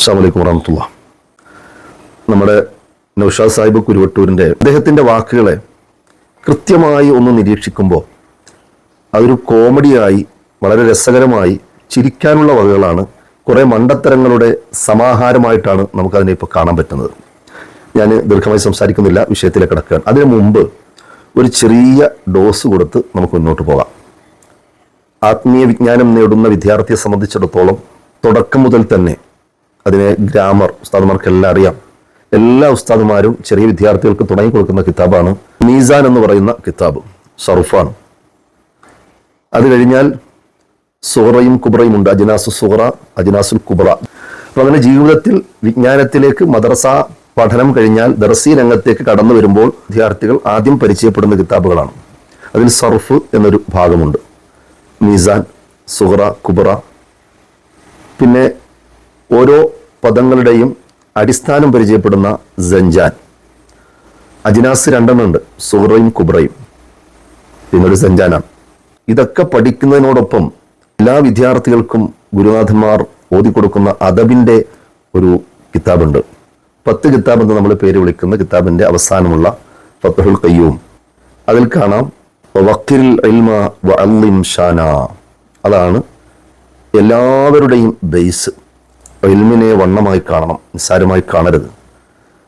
അസ്സാം വലൈക്കും വറഹമത്തുള്ള. നമ്മുടെ നൗഷാദ് സാഹിബ് കുരുവട്ടൂരിന്റെ അദ്ദേഹത്തിന്റെ വാക്കുകളെ കൃത്യമായി ഒന്ന് നിരീക്ഷിക്കുമ്പോൾ അതൊരു കോമഡിയായി വളരെ രസകരമായി ചിരിക്കാനുള്ള വകകളാണ് കുറേ മണ്ടത്തരങ്ങളുടെ സമാഹാരമായിട്ടാണ് നമുക്കതിനെ ഇപ്പോൾ കാണാൻ പറ്റുന്നത്. ഞാൻ ദീർഘമായി സംസാരിക്കുന്നില്ല വിഷയത്തിലേക്ക് കിടക്കുകയാണ്. അതിനു മുമ്പ് ഒരു ചെറിയ ഡോസ് കൊടുത്ത് നമുക്ക് മുന്നോട്ട് പോകാം. ആത്മീയ വിജ്ഞാനം നേടുന്ന വിദ്യാർത്ഥിയെ സംബന്ധിച്ചിടത്തോളം തുടക്കം മുതൽ തന്നെ അതിനെ ഗ്രാമർ ഉസ്താദുമാർക്കെല്ലാം അറിയാം. എല്ലാ ഉസ്താദുമാരും ചെറിയ വിദ്യാർത്ഥികൾക്ക് തുടങ്ങി കൊടുക്കുന്ന കിതാബാണ്. മീസാൻ എന്ന് പറയുന്ന കിതാബ് സറുഫാണ്. അത് കഴിഞ്ഞാൽ സുഹറയും കുബ്രയും ഉണ്ട്. അജിനാസു സുഹറ അജിനാസുൽ കുബ്ര. അപ്പൊ അങ്ങനെ ജീവിതത്തിൽ വിജ്ഞാനത്തിലേക്ക് മദ്രസ പഠനം കഴിഞ്ഞാൽ ദർസി രംഗത്തേക്ക് കടന്നു വരുമ്പോൾ വിദ്യാർത്ഥികൾ ആദ്യം പരിചയപ്പെടുന്ന കിതാബുകളാണ്. അതിൽ സർഫ് എന്നൊരു ഭാഗമുണ്ട്. മീസാൻ സുഹറ കുബറ പിന്നെ ഓരോ പദങ്ങളുടെയും അടിസ്ഥാനം പരിചയപ്പെടുന്ന സഞ്ചാൻ അജിനാസ് രണ്ടെണ്ണമുണ്ട് സുഹറയും കുബ്രയും. പിന്നൊരു സഞ്ചാനാണ് ഇതൊക്കെ പഠിക്കുന്നതിനോടൊപ്പം എല്ലാ വിദ്യാർത്ഥികൾക്കും ഗുരുനാഥന്മാർ ഓതിക്കൊടുക്കുന്ന അദബിന്റെ ഒരു കിതാബുണ്ട്. പത്ത് കിതാബ് എന്ന് നമ്മൾ പേര് വിളിക്കുന്ന കിതാബിന്റെ അവസാനമുള്ള ഫത്തഹുൽ കയ്യൂം അതിൽ കാണാം വക്കിൽ ഇൽമ വഅല്ലിം ഷാന. അതാണ് എല്ലാവരുടെയും ബേസ് ഇൽമിനെ വണ്ണമായി കാണണം നിസ്സാരമായി കാണരുത്.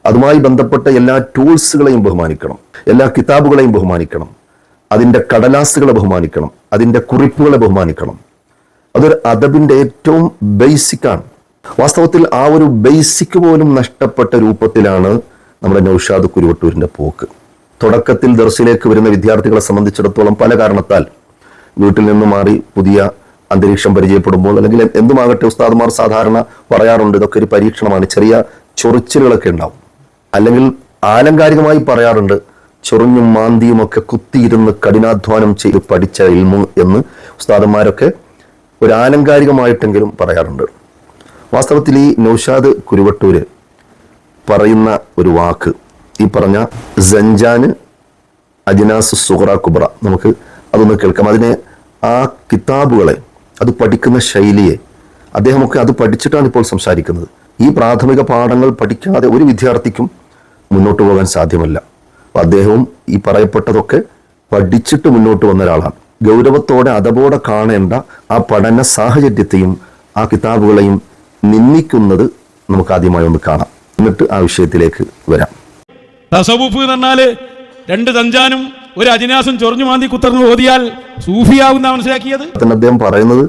അതുമായി ബന്ധപ്പെട്ട എല്ലാ ടൂൾസുകളെയും ബഹുമാനിക്കണം എല്ലാ കിതാബുകളെയും ബഹുമാനിക്കണം അതിന്റെ കടലാസുകളെ ബഹുമാനിക്കണം അതിന്റെ കുറിപ്പുകളെ ബഹുമാനിക്കണം. അതൊരു അദബിന്റെ ഏറ്റവും ബേസിക്കാണ്. വാസ്തവത്തിൽ ആ ഒരു ബേസിക് പോലും നഷ്ടപ്പെട്ട രൂപത്തിലാണ് നമ്മുടെ നൌഷാദ് കുരുവട്ടൂരിന്റെ പോക്ക്. തുടക്കത്തിൽ ദർസിലേക്ക് വരുന്ന വിദ്യാർത്ഥികളെ സംബന്ധിച്ചിടത്തോളം പല കാരണത്താൽ വീട്ടിൽ നിന്ന് മാറി പുതിയ അന്തരീക്ഷം പരിചയപ്പെടുമ്പോൾ അല്ലെങ്കിൽ എന്തുമാകട്ടെ ഉസ്താദ്മാർ സാധാരണ പറയാറുണ്ട് ഇതൊക്കെ ഒരു പരീക്ഷണമാണ്. ചെറിയ ചൊറിച്ചിലുകളൊക്കെ ഉണ്ടാവും. അല്ലെങ്കിൽ ആലങ്കാരികമായി പറയാറുണ്ട് ചൊറിഞ്ഞും മാന്തിയും ഒക്കെ കുത്തിയിരുന്ന് കഠിനാധ്വാനം ചെയ്ത് പഠിച്ച ഇൽമു എന്ന് ഉസ്താദന്മാരൊക്കെ ഒരു ആലങ്കാരികമായിട്ടെങ്കിലും പറയാറുണ്ട്. വാസ്തവത്തിൽ ഈ നൗഷാദ് കുരുവട്ടൂര് പറയുന്ന ഒരു വാക്ക് ഈ പറഞ്ഞ സഞ്ചാന് അജിനാസ് സുഹറ കുബ്ര നമുക്ക് അതൊന്ന് കേൾക്കാം. അതിനെ ആ കിതാബുകളെ അത് പഠിക്കുന്ന ശൈലിയെ അദ്ദേഹമൊക്കെ അത് പഠിച്ചിട്ടാണ് ഇപ്പോൾ സംസാരിക്കുന്നത്. ഈ പ്രാഥമിക പാഠങ്ങൾ പഠിക്കാതെ ഒരു വിദ്യാർത്ഥിക്കും മുന്നോട്ട് പോകാൻ സാധ്യമല്ല. അദ്ദേഹവും ഈ പറയപ്പെട്ടതൊക്കെ പഠിച്ചിട്ട് മുന്നോട്ട് വന്ന ഒരാളാണ്. ഗൗരവത്തോടെ അതപോടെ കാണേണ്ട ആ പഠന സാഹചര്യത്തെയും ആ കിതാബുകളെയും നിന്ദിക്കുന്നത് നമുക്ക് ആദ്യമായി ഒന്ന് കാണാം. എന്നിട്ട് ആ വിഷയത്തിലേക്ക് വരാം. തസവുഫ് എന്ന് പറഞ്ഞാൽ രണ്ട് തഞ്ചാനും ഒരു അജിനാസും ചൊറിഞ്ഞു മാന്തി കുത്തർന്ന് ഓതിയാൽ സൂഫിയാവുന്ന മനസ്സിലാക്കിയത്? അദ്ദേഹം പറയുന്നത്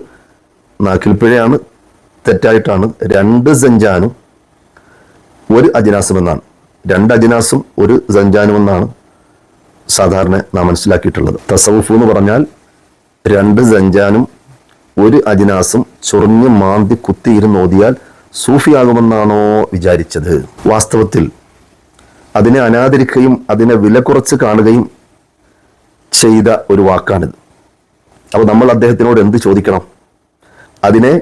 നാക്കിൽപ്പിഴയാണ് തെറ്റായിട്ടാണ് രണ്ട് സഞ്ചാനും ഒരു അജിനാസം എന്നാണ് രണ്ട് അജിനാസും ഒരു സഞ്ചാനും എന്നാണ് സാധാരണ നാം മനസ്സിലാക്കിയിട്ടുള്ളത്. തസവുഫ് എന്ന് പറഞ്ഞാൽ രണ്ട് സഞ്ചാനും ഒരു അജിനാസും ചൊറിഞ്ഞ് മാന്തി കുത്തിയിരുന്ന് ഓതിയാൽ സൂഫിയാകുമെന്നാണോ വിചാരിച്ചത്? വാസ്തവത്തിൽ അതിനെ അനാദരിക്കുകയും അതിനെ വില കുറച്ച് കാണുകയും ചെയ്ത ഒരു വാക്കാണിത്. അപ്പോൾ നമ്മൾ അദ്ദേഹത്തിനോട് എന്ത് ചോദിക്കണം? അതിനെ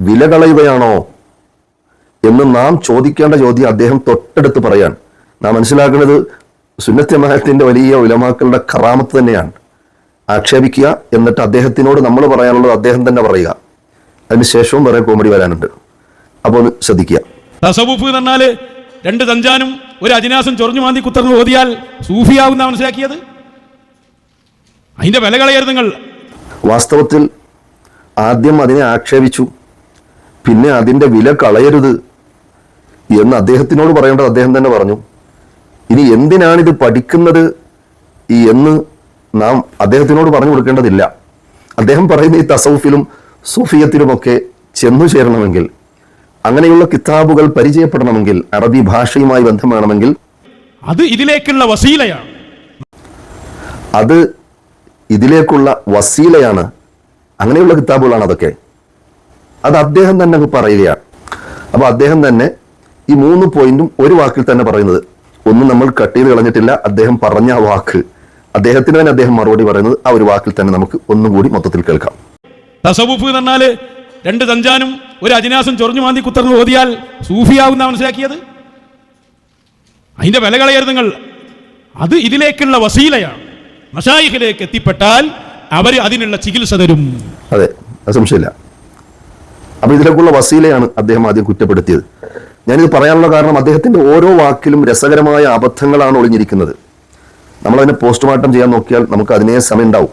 വില കളയുകയാണോ എന്ന് നാം ചോദിക്കേണ്ട ചോദ്യം അദ്ദേഹം തൊട്ടടുത്ത് പറയാൻ നാം മനസ്സിലാക്കുന്നത് സുന്നത്യമായത്തിന്റെ വലിയ ഉലമാക്കളുടെ കറാമത്ത് തന്നെയാണ്. ആക്ഷേപിക്കുക എന്നിട്ട് അദ്ദേഹത്തിനോട് നമ്മൾ പറയാനുള്ളത് അദ്ദേഹം തന്നെ പറയുക. അതിനുശേഷവും വേറെ കോമഡി വരാനുണ്ട്. അപ്പോൾ ഒന്ന് ശ്രദ്ധിക്കുക എന്ന് പറഞ്ഞാൽ രണ്ട് തഞ്ചാനും ഒരു അജിനാസും ചൊറിഞ്ഞു മാന്തി കുത്തർന്ന് ഓതിയാൽ സൂഫിയാവുന്ന മനസ്സിലാക്കിയത്? അതിന്റെ വില കളയരുത് നിങ്ങൾ. വാസ്തവത്തിൽ ആദ്യം അതിനെ ആക്ഷേപിച്ചു. പിന്നെ അതിന്റെ വില കളയരുത് എന്ന് അദ്ദേഹത്തിനോട് പറയേണ്ടത് അദ്ദേഹം തന്നെ പറഞ്ഞു. ഇനി എന്തിനാണിത് പഠിക്കുന്നത് എന്ന് നാം അദ്ദേഹത്തിനോട് പറഞ്ഞു കൊടുക്കേണ്ടതില്ല. അദ്ദേഹം പറയുന്ന ഈ തസൗഫിലും സുഫിയത്തിലുമൊക്കെ ചെന്നു ചേരണമെങ്കിൽ അങ്ങനെയുള്ള കിതാബുകൾ പരിചയപ്പെടണമെങ്കിൽ അറബി ഭാഷയുമായി ബന്ധം വേണമെങ്കിൽ അത് ഇതിലേക്കുള്ള വസീലയാണ്. അത് ഇതിലേക്കുള്ള വസീലയാണ്. അങ്ങനെയുള്ള കിതാബുകളാണ് അതൊക്കെ. അത് അദ്ദേഹം തന്നെ പറയുകയാണ്. അപ്പൊ അദ്ദേഹം തന്നെ ഈ മൂന്ന് പോയിന്റും ഒരു വാക്കിൽ തന്നെ പറയുന്നത്. ഒന്നും നമ്മൾ കട്ട് ചെയ്ത് കളഞ്ഞിട്ടില്ല. അദ്ദേഹം പറഞ്ഞ ആ വാക്ക്. അദ്ദേഹത്തിന് തന്നെ അദ്ദേഹം മറുപടി പറയുന്നത് ആ ഒരു വാക്കിൽ തന്നെ നമുക്ക് ഒന്നും കൂടി മൊത്തത്തിൽ കേൾക്കാം. തസവുഫ് എന്ന് പറഞ്ഞാൽ രണ്ട് തഞ്ചാനും ഒരു അജിനാസും ചൊറിഞ്ഞു മാന്തി കുത്തർന്ന് ഓതിയാൽ സൂഫിയാവുന്ന മനസ്സിലാക്കിയത്? അതിന്റെ വില നിങ്ങൾ. അത് ഇതിലേക്കുള്ള വസീലയാണ്. മഷായിഖിലേക്ക് എത്തിപ്പെട്ടാൽ അവർ അതിനുള്ള ചികിത്സ തരും. അത് സംശയമില്ല. അപ്പൊ ഇതിലേക്കുള്ള വസീലയാണ് അദ്ദേഹം ആദ്യം കുറ്റപ്പെടുത്തിയത്. ഞാനിത് പറയാനുള്ള കാരണം അദ്ദേഹത്തിന്റെ ഓരോ വാക്കിലും രസകരമായ അബദ്ധങ്ങളാണ് ഒളിഞ്ഞിരിക്കുന്നത്. നമ്മളതിനെ പോസ്റ്റ്മോർട്ടം ചെയ്യാൻ നോക്കിയാൽ നമുക്ക് അതിനേ സമയം ഉണ്ടാവും